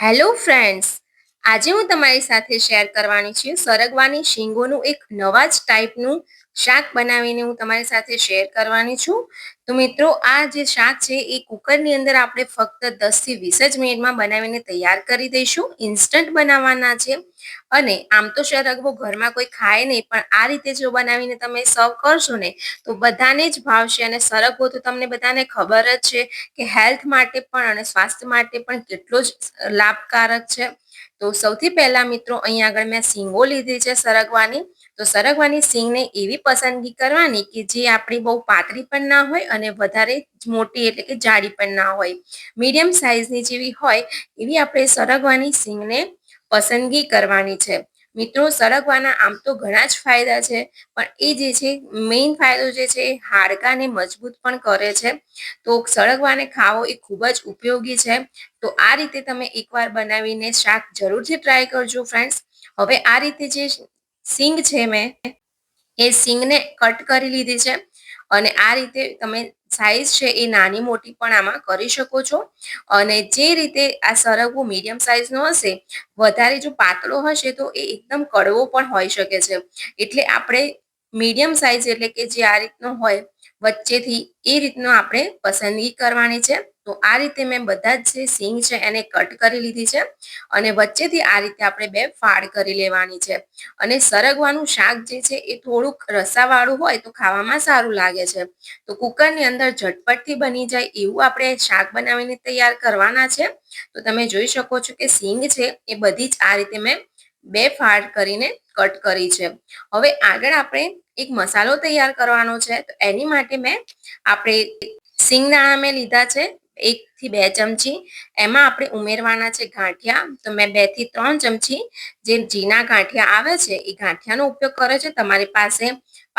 Hello friends આજે હું તમારી સાથે શેર કરવાની છું સરગવાની શીંગોનું એક નવા જ ટાઈપનું શાક બનાવીને હું તમારી સાથે શેર કરવાની છું. તો મિત્રો, આ જે શાક છે, એ કુકરની અંદર આપણે ફક્ત દસથી વીસ જ મિનિટમાં બનાવીને તૈયાર કરી દઈશું. ઇન્સ્ટન્ટ બનાવવાના છે. અને આમ તો સરગવો ઘરમાં કોઈ ખાય નહીં, પણ આ રીતે જો બનાવીને તમે સર્વ કરશો ને, તો બધાને જ ભાવશે અને સરગવો તો તમને બધાને ખબર જ છે કે હેલ્થ માટે પણ અને સ્વાસ્થ્ય માટે પણ કેટલો જ લાભકારક છે. તો સૌથી પહેલા મિત્રો અહીંયા આગળ મેં સિંગો લીધી છે સરગવાની. તો સરગવાની સિંગને એવી પસંદગી કરવાની કે જે આપણી બહુ પાતળી પણ ના હોય અને વધારે મોટી એટલે કે જાડી પણ ના હોય. મીડિયમ સાઇઝની જેવી હોય એવી આપણે સરગવાની સિંગને પસંદગી કરવાની છે. મિત્રો, સરગવાના આમ તો ઘણા જ ફાયદા છે, પણ એ જે છે મેઇન ફાયદો જે છે, એ હાડકાને મજબૂત પણ કરે છે. તો સરગવાને ખાવો એ ખૂબ જ ઉપયોગી છે. તો આ રીતે તમે એકવાર બનાવીને શાક જરૂરથી ટ્રાય કરજો ફ્રેન્ડ્સ હવે આ રીતે જે સિંગ છે મેં, એ સિંગને કટ કરી લીધી છે. અને આ રીતે તમે સાઈઝ છે એ નાની મોટી પણ આમાં કરી શકો છો. અને જે રીતે આ સરગવો મીડિયમ સાઈઝનો હશે, વધારે જો પાતળો હશે તો એ એકદમ કડવો પણ હોઈ શકે છે. એટલે આપણે મીડિયમ સાઈઝ એટલે કે જે આ રીતનો હોય વચ્ચેથી એ રીતનો આપણે પસંદગી કરવાની છે. તો આ રીતે મેં બધા જ જે સિંગ છે એને કટ કરી લીધી છે અને વચ્ચેથી આ રીતે આપણે બે ફાડ કરી લેવાની છે. અને સરગવાનું શાક જે છે એ થોડુંક રસાવાળું હોય તો ખાવામાં સારું લાગે છે. તો કુકરની અંદર ઝટપટથી બની જાય એવું આપણે શાક બનાવીને તૈયાર કરવાના છે. તો તમે જોઈ શકો છો કે સિંગ છે એ બધી જ આ રીતે મેં બે ફાડ કરીને કટ કરી છે. હવે આગળ આપણે એક મસાલો તૈયાર કરવાનો છે, તો એની માટે મેં આપણે સિંગદાણા મેં લીધા છે એક થી બે ચમચી. એમાં આપણે ઉમેરવાના છે ગાંઠિયા, તો મેં બેથી ત્રણ ચમચી જે ઝીણા ગાંઠિયા આવે છે, એ ગાંઠિયાનો ઉપયોગ કરે છે. તમારી પાસે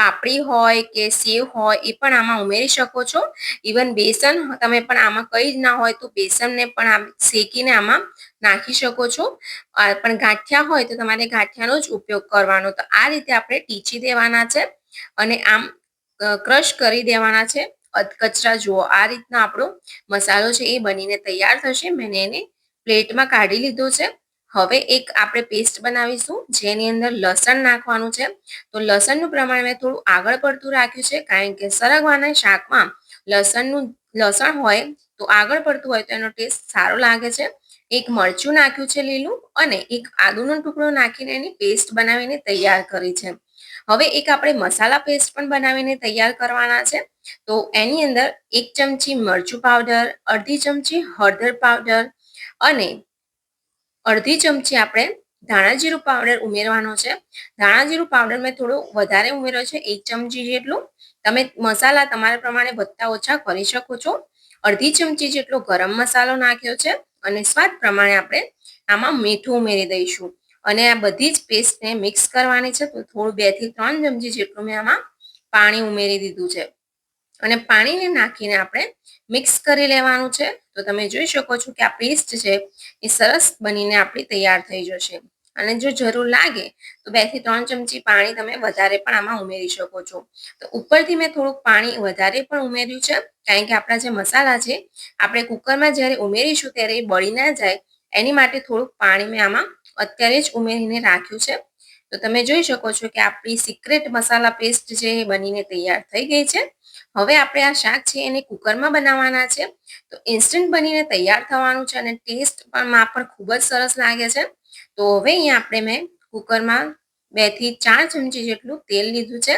પાપડી હોય કે સેવ હોય એ પણ આમાં ઉમેરી શકો છો. ઇવન બેસન તમે પણ આમાં કંઈ જ ના હોય તો બેસનને પણ શેકીને આમાં નાખી શકો છો. પણ ગાંઠિયા હોય તો તમારે ગાંઠિયાનો જ ઉપયોગ કરવાનો. તો આ રીતે આપણે ટીચી દેવાના છે અને આમ ક્રશ કરી દેવાના છે. કચરા જુઓ, આ રીતના આપણો મસાલો છે એ બનીને તૈયાર થશે. મેં એને પ્લેટમાં કાઢી લીધો છે. હવે એક આપણે પેસ્ટ બનાવીશું, જેની અંદર લસણ નાખવાનું છે. તો લસણનું પ્રમાણ મેં થોડું આગળ પડતું રાખ્યું છે, કારણ કે સરગવાના શાકમાં લસણનું, લસણ હોય તો આગળ પડતું હોય તો એનો ટેસ્ટ સારો લાગે છે. એક મરચું નાખ્યું છે લીલું અને એક આદુનો ટુકડો નાખીને એની પેસ્ટ બનાવીને તૈયાર કરી છે. હવે એક આપણે મસાલા પેસ્ટ પણ બનાવીને તૈયાર કરવાના છે. તો એની અંદર એક ચમચી મરચું પાવડર અડધી ચમચી હળદર પાવડર અને અડધી ચમચી આપણે ધાણા જીરું પાવડર ઉમેરવાનો છે. ધાણા જીરું પાવડર મેં થોડો વધારે ઉમેર્યો છે, એક ચમચી જેટલું. તમે મસાલા તમારા પ્રમાણે વધતા ઓછા કરી શકો છો. અડધી ચમચી જેટલો ગરમ મસાલો નાખ્યો છે અને સ્વાદ પ્રમાણે આપણે આમાં મીઠું ઉમેરી દઈશું. અને આ બધી જ પેસ્ટને મિક્સ કરવાની છે, તો થોડું બેથી ત્રણ ચમચી જેટલું મેં આમાં પાણી ઉમેરી દીધું છે. અને પાણીને નાખીને આપણે મિક્સ કરી લેવાનું છે. તો તમે જોઈ શકો છો કે આ પેસ્ટ છે એ સરસ બનીને આપણી તૈયાર થઈ જશે. અને જો જરૂર લાગે તો બેથી ત્રણ ચમચી પાણી તમે વધારે પણ આમાં ઉમેરી શકો છો. તો ઉપરથી મેં થોડુંક પાણી વધારે પણ ઉમેર્યું છે. કારણ કે આપણા જે મસાલા છે, આપણે કુકરમાં જ્યારે ઉમેરીશું ત્યારે એ બળી ના જાય. એની માટે થોડુંક પાણી મેં આમાં અત્યારે જ ઉમેરીને રાખ્યું છે. તો તમે જોઈ શકો છો કે આપણી સિક્રેટ મસાલા પેસ્ટ જે બનીને તૈયાર થઈ ગઈ છે. હવે આપણે આ શાક છે એને કુકરમાં બનાવવાના છે. તો ઇન્સ્ટન્ટ બનીને તૈયાર થવાનું છે અને ટેસ્ટ પણ માં પણ ખૂબ જ સરસ લાગે છે. તો હવે અહીંયા આપણે મેં કુકરમાં બેથી ચાર ચમચી જેટલું તેલ લીધું છે.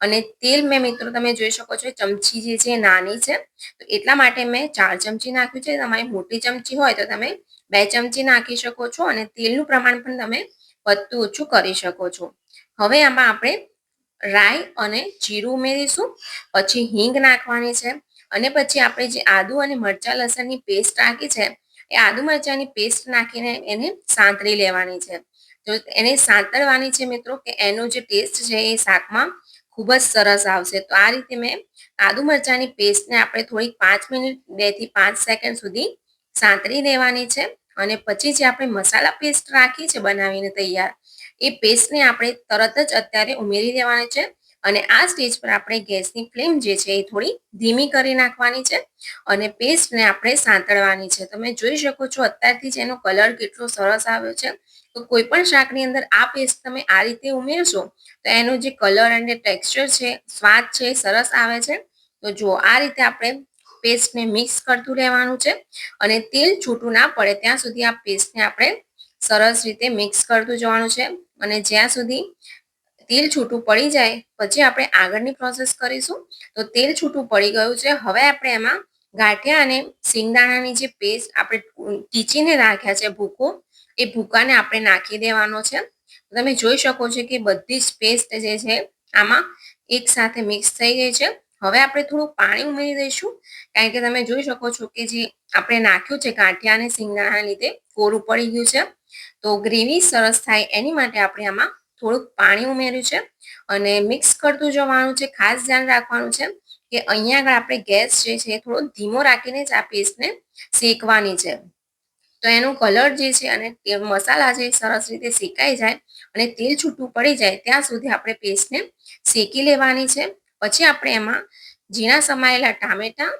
અને તેલ મેં મિત્રો તમે જોઈ શકો છો ચમચી જે છે નાની છે. તો એટલા માટે મેં ચાર ચમચી નાખ્યું છે. તમારી મોટી ચમચી હોય તો તમે બે ચમચી નાખી શકો છો અને તેલનું પ્રમાણ પણ તમે વધતું ઓછું કરી શકો છો. હવે આમાં આપણે રાઈ અને જીરું ઉમેરીશું, પછી હિંગ નાખવાની છે, અને પછી આપણે જે આદુ અને મરચાં લસણની પેસ્ટ નાખી છે, એ આદુ મરચાંની પેસ્ટ નાખીને એને સાંતળી લેવાની છે. તો એને સાંતળવાની છે મિત્રો કે એનો જે ટેસ્ટ છે એ શાકમાં ખૂબ જ સરસ આવશે. તો આ રીતે મેં આદુ મરચાંની પેસ્ટને આપણે થોડીક પાંચ મિનિટ, બેથી પાંચ સેકન્ડ સુધી સાંતળી લેવાની છે. અને પછી જે આપણે મસાલા પેસ્ટ રાખી છે બનાવીને તૈયાર, એ પેસ્ટને આપણે તરત જ અત્યારે ઉમેરી દેવાની છે અને આ સ્ટેજ પર આપણે ગેસની ફ્લેમ જે છે એ થોડી ધીમી કરી નાખવાની છે અને પેસ્ટને આપણે સાંતળવાની છે. તમે જોઈ શકો છો અત્યારથી જ એનો કલર કેટલો સરસ આવ્યો છે. તો કોઈ પણ શાકની અંદર આ પેસ્ટ તમે આ રીતે ઉમેરશો તો એનો જે કલર અને ટેક્સચર છે, સ્વાદ છે સરસ આવે છે. તો જુઓ, આ રીતે આપણે પેસ્ટને મિક્સ કરતું રહેવાનું છે અને તેલ છૂટું ના પડે ત્યાં સુધી આ પેસ્ટને આપણે સરસ રીતે મિક્સ કરતું જવાનું છે અને જ્યાં સુધી તેલ છૂટું પડી જાય પછી આપણે આગળની પ્રોસેસ કરીશું. તો તેલ છૂટું પડી ગયું છે. હવે આપણે એમાં ગાંઠિયા અને સિંગદાણાની જે પેસ્ટ આપણે ટીચીને રાખ્યા છે ભૂકો, એ ભૂકાને આપણે નાખી દેવાનો છે. તમે જોઈ શકો છો કે બધી જ પેસ્ટ જે છે આમાં એક સાથે મિક્સ થઈ ગઈ છે. હવે આપણે થોડું પાણી ઉમેરી દઈશું. કારણ કે તમે જોઈ શકો છો કે જે આપણે નાખ્યું છે ગાંઠિયા અને સિંગદાણા લીધે કોરું પડી ગયું છે. તો ગ્રેવી સરસ થાય એની માટે આપણે આમાં થોડુંક પાણી ઉમેર્યું છે અને મિક્સ કરતું જવાનું છે, ખાસ ધ્યાન રાખવાનું છે કે અહીંયા આગળ આપણે ગેસ જે છે થોડો ધીમો રાખીને જ આ પેસ્ટને શેકવાની છે. તો એનો કલર જે છે અને મસાલા જે સરસ રીતે શેકાઈ જાય અને તેલ છૂટું પડી જાય, ત્યાં સુધી આપણે પેસ્ટને શેકી લેવાની છે. પછી આપણે એમાં ઝીણા સમાયેલા ટામેટા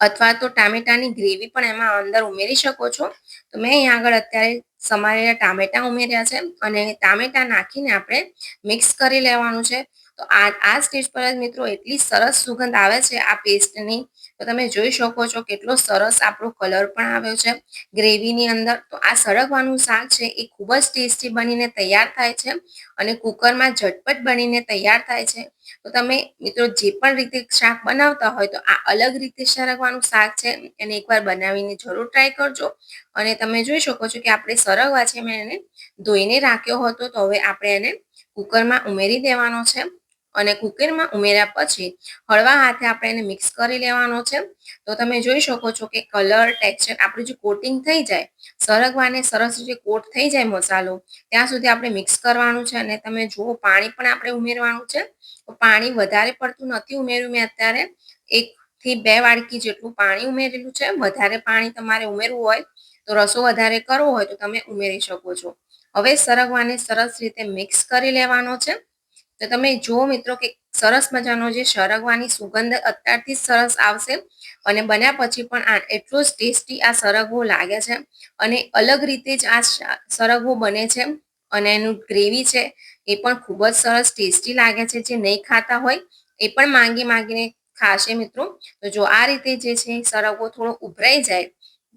અથવા તો ટામેટાની ગ્રેવી પણ એમાં અંદર ઉમેરી શકો છો. તો મેં અહીંયા આગળ અત્યારે સમારેલા ટામેટા ઉમેર્યા છે અને ટામેટા નાખીને આપણે મિક્સ કરી લેવાનું છે. તો આ આ સ્ટેજ પર જ મિત્રો એટલી સરસ સુગંધ આવે છે આ પેસ્ટની તો તમે જોઈ શકો છો કેટલો સરસ આપણો કલર પણ આવ્યો છે. ગ્રેવીની અંદર તો આ સળગવાનું શાક છે એ ખૂબ જ ટેસ્ટી બનીને તૈયાર થાય છે અને કુકરમાં ઝટપટ બનીને તૈયાર થાય છે. તો તમે મિત્રો જે પણ રીતે શાક બનાવતા હોય તો આ અલગ રીતે સરગવાનું શાક છે એને એકવાર બનાવીને જરૂર ટ્રાય કરજો. અને તમે જોઈ શકો છો કે આપણે સરગવા છે મેં એને ધોઈને રાખ્યો હતો તો હવે આપણે એને કુકરમાં ઉમેરી દેવાનો છે. અને કુકરમાં ઉમેર્યા પછી હળવા હાથે આપણે એને મિક્સ કરી લેવાનો છે. તો તમે જોઈ શકો છો કે કલર ટેક્સચર આપણું જે કોટિંગ થઈ જાય, સરગવાને સરસ રીતે કોટ થઈ જાય મસાલો, ત્યાં સુધી આપણે મિક્સ કરવાનું છે અને તમે જુઓ પાણી પણ આપણે ઉમેરવાનું છે. પાણી વધારે પડતું નથી ઉમેર્યું મેં અત્યારે. એક થી બે વાડકી જેટલું પાણી ઉમેરેલું છે. વધારે પાણી તમારે ઉમેરવું હોય તો રસો વધારે કરવો હોય તો તમે ઉમેરી શકો છો. હવે સરગવાને સરસ રીતે મિક્સ કરી લેવાનો છે. તો તમે જુઓ મિત્રો કે સરસ મજાનો જે સરગવાની સુગંધ અત્યારથી સરસ આવશે અને બન્યા પછી પણ આ એટલો જ ટેસ્ટી આ સરગવો લાગે છે અને અલગ રીતે જ આ સરગવો બને છે અને એનું ગ્રેવી છે એ પણ ખૂબ જ સરસ ટેસ્ટી લાગે છે જે નહીં ખાતા હોય એ પણ માંગી માંગીને ખાશે મિત્રો. તો જો આ રીતે જે છે સરગવો થોડો ઉભરાઈ જાય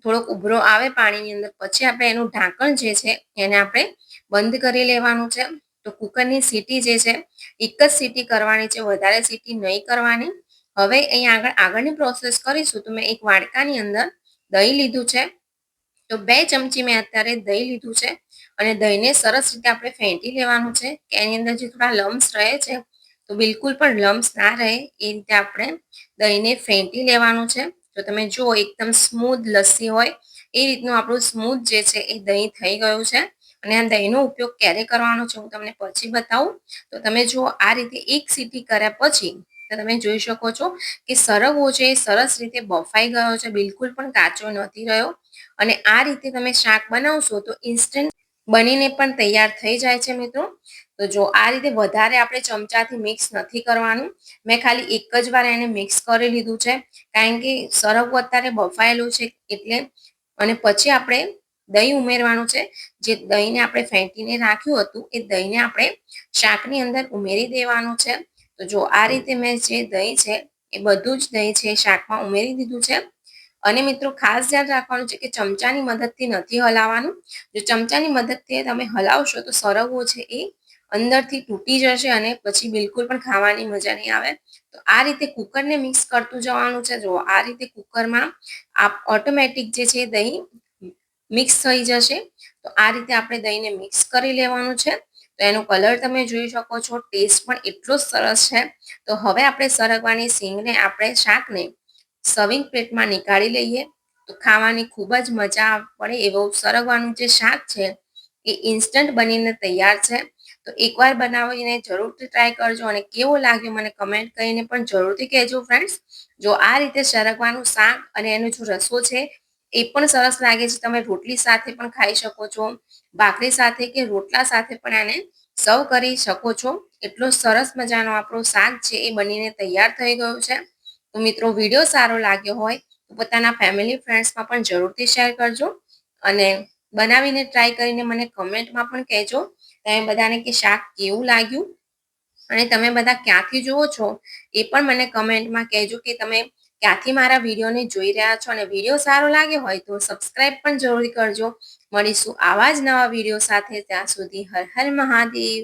થોડોક ઉભરો આવે પાણીની અંદર, પછી આપણે એનું ઢાંકણ જે છે એને આપણે બંધ કરી લેવાનું છે. તો કુકરની સીટી જે છે એક જ સીટી કરવાની છે, વધારે સીટી નહીં કરવાની. હવે અહીં આગળ, આગળની પ્રોસેસ કરીશું તો મેં એક વાડકાની અંદર દહીં લીધું છે. તો બે ચમચી મેં અત્યારે દહીં લીધું છે અને દહીંને સરસ રીતે આપણે ફેંટી લેવાનું છે કે એની અંદર જે થોડા લમ્સ રહે છે, તો બિલકુલ પણ લમ્સ ના રહે એ રીતે આપણે દહીંને ફેંટી લેવાનું છે. તો તમે જુઓ, એકદમ સ્મૂધ લસ્સી હોય. એ રીતનું આપણું સ્મૂથ જે છે એ દહીં થઈ ગયું છે. અને આ દહીંનો ઉપયોગ ક્યારે કરવાનો છે હું તમને પછી બતાવું. તો તમે જુઓ આ રીતે એક સીટી કર્યા પછી, તો તમે જોઈ શકો છો કે સરગવો છે એ સરસ રીતે બફાઈ ગયો છે, બિલકુલ પણ કાચો નથી રહ્યો. અને આ રીતે તમે શાક બનાવશો તો ઇન્સ્ટન્ટ બનીને પણ તૈયાર થઈ જાય છે મિત્રો. તો જો આ રીતે વધારે આપણે ચમચાથી મિક્સ નથી કરવાનું. મેં ખાલી એક જ વાર એને મિક્સ કરી લીધું છે. કારણ કે સરગવો અત્યારે બફાયેલું છે એટલે, અને પછી આપણે દહીં ઉમેરવાનું છે. જે દહીંને આપણે ફેંટીને રાખ્યું હતું, એ દહીંને આપણે શાકની અંદર ઉમેરી દેવાનું છે. તો જો આ રીતે મેં જે દહીં છે, એ બધું જ દહીં છે, શાકમાં ઉમેરી દીધું છે. અને મિત્રો ખાસ ધ્યાન રાખવાનું છે કે ચમચાની મદદથી નથી હલાવવાનું. જો ચમચાની મદદથી તમે હલાવશો તો સરગવો છે એ અંદરથી તૂટી જશે અને પછી બિલકુલ પણ ખાવાની મજા નહીં આવે. તો આ રીતે કુકરને મિક્સ કરતું જવાનું છે. જો આ રીતે કુકરમાં આ ઓટોમેટિક જે છે દહીં મિક્સ થઈ જશે. તો આ રીતે આપણે દહીંને મિક્સ કરી લેવાનું છે. તો એનો કલર તમે જોઈ શકો છો, ટેસ્ટ પણ એટલો સરસ છે. તો હવે આપણે સરગવાની સિંગને આપણે શાકને સર્વિંગ પ્લેટમાં નીકાળી લઈએ. તો ખાવાની ખૂબ જ મજા પડે એવું સરગવાનું જે શાક છે, એ ઇન્સ્ટન્ટ બનીને તૈયાર છે. તો એકવાર બનાવીને જરૂરથી ટ્રાય કરજો અને કેવો લાગ્યો મને કમેન્ટ કરીને પણ જરૂરથી કહેજો ફ્રેન્ડ્સ જો આ રીતે સરગવાનું શાક અને એનો જો રસો છે એ પણ સરસ લાગે છે. તમે રોટલી સાથે પણ ખાઈ શકો છો, ભાખરી સાથે કે રોટલા સાથે પણ આને સર્વ કરી શકો છો. એટલો સરસ મજાનો આપણો શાક છે એ બનીને તૈયાર થઈ ગયો છે. તો મિત્રો, વીડિયો સારો લાગ્યો હોય તો પોતાના ફેમિલી ફ્રેન્ડ્સમાં પણ જરૂરથી શેર કરજો અને બનાવીને ટ્રાય કરીને મને કમેન્ટમાં પણ કહેજો. તમે બધાને કે શાક કેવું લાગ્યું? અને તમે બધા ક્યાંથી જુઓ છો? એ પણ મને કમેન્ટમાં કહેજો કે તમે ક્યાંથી મારા વિડીયોને જોઈ રહ્યા છો અને વીડિયો સારો લાગ્યો હોય તો સબસ્ક્રાઈબ પણ જરૂર કરજો. મળીશું આવા જ નવા વીડિયો સાથે ત્યાં સુધી હર હર મહાદેવ.